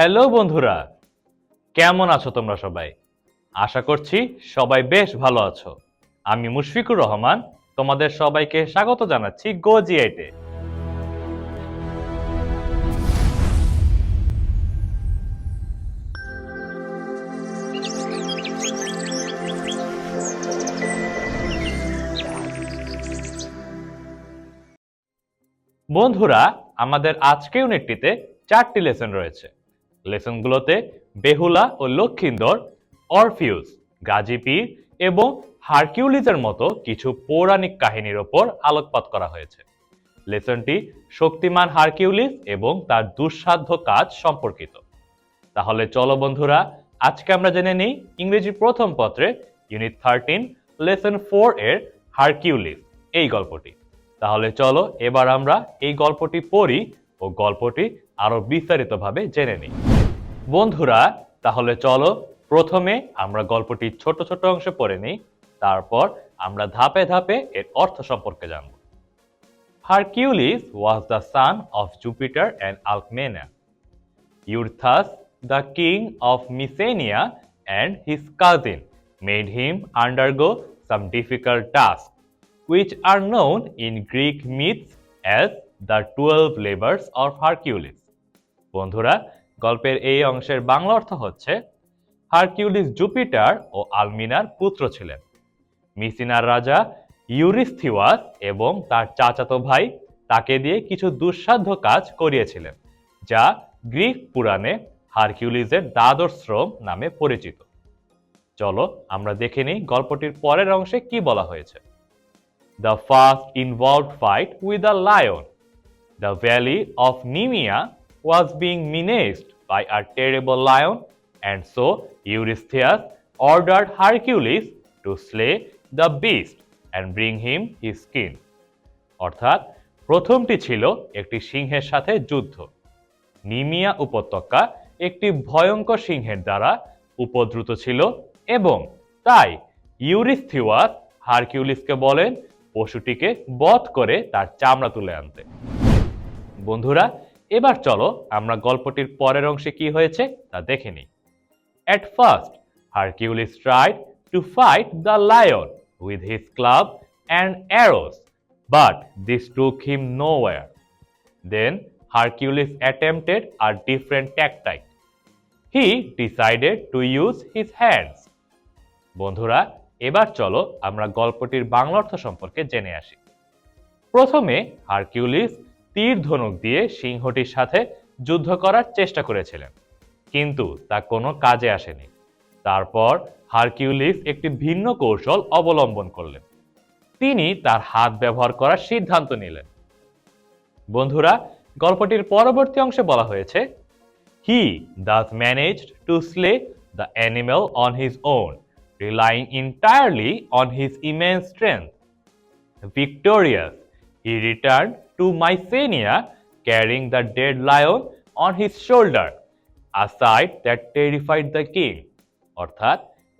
Hello বন্ধুরা, কেমন আছো তোমরা সবাই? আশা করছি সবাই বেশ ভালো আছো। আমি মুশফিকুর রহমান, তোমাদের সবাইকে স্বাগত জানাচ্ছি গো জিআইটে বন্ধুরা, আমাদের আজকে ইউনিটটিতে চারটি লেসন রয়েছে। লেসনগুলোতে বেহুলা ও লক্ষিন্দর অরফিউস গাজীপীর এবং হারকিউলিজের মতো কিছু পৌরাণিক কাহিনীর ওপর আলোকপাত করা হয়েছে। লেসনটি শক্তিমান হারকিউলিস এবং তার দুঃসাধ্য কাজ সম্পর্কিত। তাহলে চলো বন্ধুরা, আজকে আমরা জেনে নিই ইংরেজি প্রথম পত্রে ইউনিট থার্টিন, লেসন ফোর এর হারকিউলিস, এই গল্পটি। তাহলে চলো এবার আমরা এই গল্পটি পড়ি ও গল্পটি আরও বিস্তারিতভাবে জেনে নিই। বন্ধুরা, তাহলে চলো প্রথমে আমরা গল্পটির ছোট ছোট অংশে পড়ে নিই, তারপর আমরা ধাপে ধাপে এর অর্থ সম্পর্কে জানব। Hercules was the son of Jupiter and Alcmena Eurystheus the king of Mycenae and his cousin made him undergo some difficult task which are known in Greek myths as the twelve labours of Hercules বন্ধুরা গল্পের এই অংশের বাংলা অর্থ হচ্ছে, Hercules Jupiter ও আলমিনার পুত্র ছিলেন। মিসিনার রাজা ইউরিস্থিওয়াস এবং তার চাচাতো ভাই তাকে দিয়ে কিছু দুঃসাধ্য কাজ করিয়েছিলেন, যা গ্রিক পুরাণে হারকিউলিসের দ্বাদশ শ্রম নামে পরিচিত। চলো আমরা দেখে নিই গল্পটির পরের অংশে কি বলা হয়েছে। The first involved fight with the lion. The valley of Nemea was being menaced by a terrible lion, and so Eurystheus ordered Hercules to slay the beast and bring him his skin. অর্থাৎ প্রথমটি ছিল একটি সিংহের সাথে যুদ্ধ নিমিয়া উপত্যকা একটি ভয়ঙ্কর সিংহের দ্বারা উপদ্রুত ছিল এবং তাই ইউরিস্থিওয়াস হারকিউলিসকে বলেন পশুটিকে বধ করে তার চামড়া তুলে আনতে বন্ধুরা এবার চলো আমরা গল্পটির পরের অংশে কি হয়েছে তা দেখে নিই। At first Hercules tried to fight the lion with his club and arrows but this took him nowhere then Hercules attempted a different tactic he decided to use his hands বন্ধুরা, এবার চলো আমরা গল্পটির বাংলা অর্থ সম্পর্কে জেনে আসি। প্রথমে হারকিউলিস তীর ধনুক দিয়ে সিংহটির সাথে যুদ্ধ করার চেষ্টা করেছিলেন। কিন্তু তা কোনো কাজে আসেনি। তারপর হারকিউলিস একটি ভিন্ন কৌশল অবলম্বন করলেন। তিনি তার হাত ব্যবহার করার সিদ্ধান্ত নিলেন। বন্ধুরা গল্পটির পরবর্তী অংশে বলা হয়েছে he thus managed to slay the animal on his own relying entirely on his immense strength Victorious, he returned to Mycenae carrying the dead lion on his shoulder, a sight that terrified the king. অর্থাৎ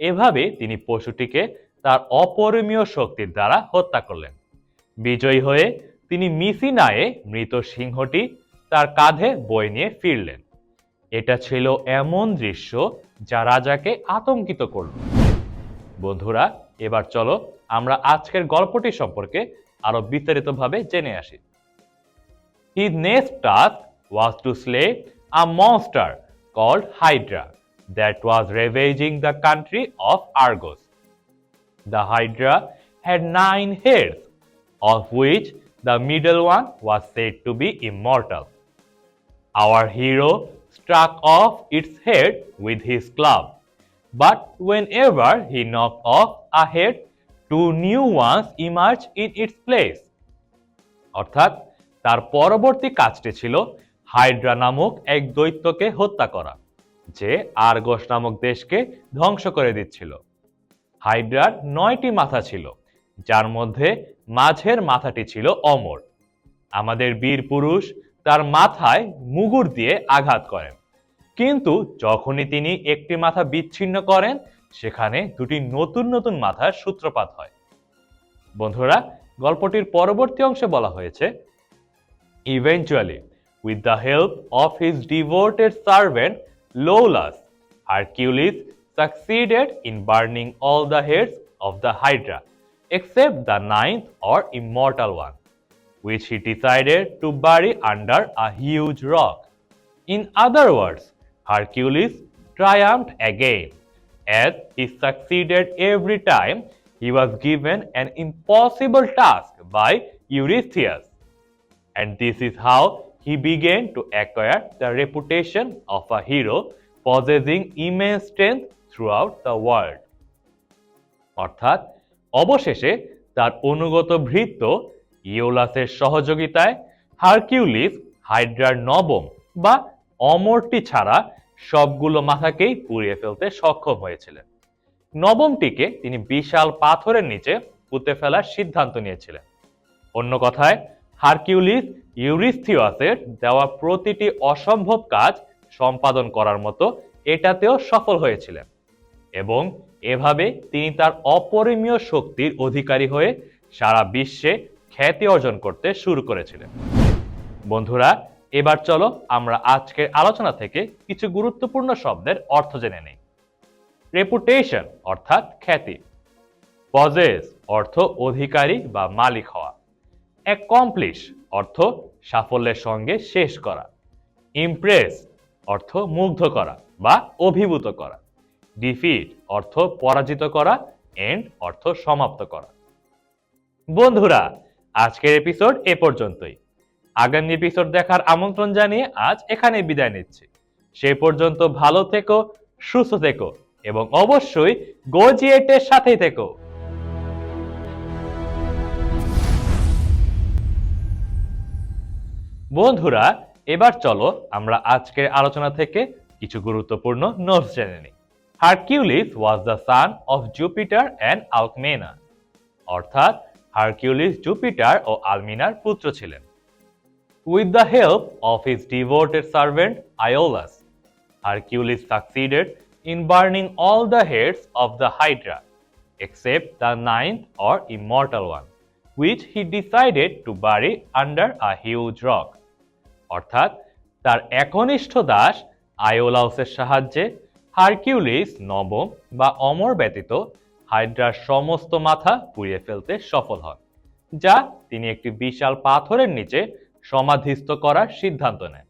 এভাবে তিনি পশুটিকে তার অপরিমীয় শক্তির দ্বারা হত্যা করলেন। বিজয়ী হয়ে তিনি মিসিনায়ে মৃত সিংহটি তার কাঁধে বয়ে নিয়ে ফিরলেন। এটা ছিল এমন দৃশ্য যা রাজাকে আতঙ্কিত করল। বন্ধুরা এবার চলো আমরা আজকের গল্পটি সম্পর্কে আরও বিস্তারিতভাবে জেনে আসি। His next task was to slay a monster called Hydra that was ravaging the country of Argos. The Hydra had nine heads, of which the middle one was said to be immortal. Our hero struck off its head with his club, but whenever he knocked off a head, two new ones emerged in its place. অর্থাৎ তার পরবর্তী কাজটি ছিল Hydra নামক এক দৈত্যকে হত্যা করা, যে আরগস নামক দেশকে ধ্বংস করে দিচ্ছিল। হাইড্রার নয়টি মাথা ছিল, যার মধ্যে মাঝের মাথাটি ছিল অমর। আমাদের বীর পুরুষ তার মাথায় মুগুর দিয়ে আঘাত করেন, কিন্তু যখনই তিনি একটি মাথা বিচ্ছিন্ন করেন, সেখানে দুটি নতুন নতুন মাথার সূত্রপাত হয়। বন্ধুরা, গল্পটির পরবর্তী অংশে বলা হয়েছে Eventually, with the help of his devoted servant Lolus, Hercules succeeded in burning all the heads of the Hydra except the ninth or immortal one, which he decided to bury under a huge rock. In other words, Hercules triumphed again, as he succeeded every time he was given an impossible task by Eurystheus. And this is how he began to acquire the reputation of a hero, possessing immense strength throughout the world. অর্থাৎ, অবশেষে তার অনুগত ভৃত্য ইওলাসের সহযোগিতায় Hercules, হাইড্রার নবম বা অমরটি ছাড়া সবগুলো মাথাকেই পুড়িয়ে ফেলতে সক্ষম হয়েছিলেন নবমটিকে তিনি বিশাল পাথরের নিচে পুঁতে ফেলার সিদ্ধান্ত নিয়েছিলেন অন্য কথায় হারকিউলিস ইউরিস্থিওয়াসের দেওয়া প্রতিটি অসম্ভব কাজ সম্পাদন করার মতো এটাতেও সফল হয়েছিলেন। এবং এভাবে তিনি তার অপরিমীয় শক্তির অধিকারী হয়ে সারা বিশ্বে খ্যাতি অর্জন করতে শুরু করেছিলেন। বন্ধুরা, এবার চলো আমরা আজকের আলোচনা থেকে কিছু গুরুত্বপূর্ণ শব্দের অর্থ জেনে নেই। রেপুটেশন অর্থাৎ খ্যাতি। পজেস অর্থ অধিকারী বা মালিক হওয়া। অ্যাকমপ্লিশ অর্থ সাফল্যের সঙ্গে শেষ করা। ইমপ্রেস অর্থ মুগ্ধ করা বা অভিভূত করা। ডিফিট অর্থ পরাজিত করা এন্ড অর্থ সমাপ্ত করা। বন্ধুরা, আজকের এপিসোড এ পর্যন্তই। আগামী এপিসোড দেখার আমন্ত্রণ জানিয়ে আজ এখানে বিদায় নিচ্ছি। সে পর্যন্ত ভালো থেকো, সুস্থ থেকো এবং অবশ্যই গোজিয়েটের সাথেই থেকো। বন্ধুরা এবার চলো আমরা আজকের আলোচনা থেকে কিছু গুরুত্বপূর্ণ নোটস জেনে নিই Hercules was the son of Jupiter and Alcmena অর্থাৎ হারকিউলিস জুপিটার ও আলমিনার পুত্র ছিলেন With the help of his devoted servant Iolus, Hercules succeeded in burning all the heads of the Hydra, except the ninth or immortal one, which he decided to bury under a huge rock. অর্থাৎ তার একনিষ্ঠ দাস আয়োলাউসের সাহায্যে Hercules, নবম বা অমর ব্যতীত হাইড্রার সমস্ত মাথা পুড়িয়ে ফেলতে সফল হন, যা তিনি একটি বিশাল পাথরের নিচে সমাধিস্থ করার সিদ্ধান্ত নেন।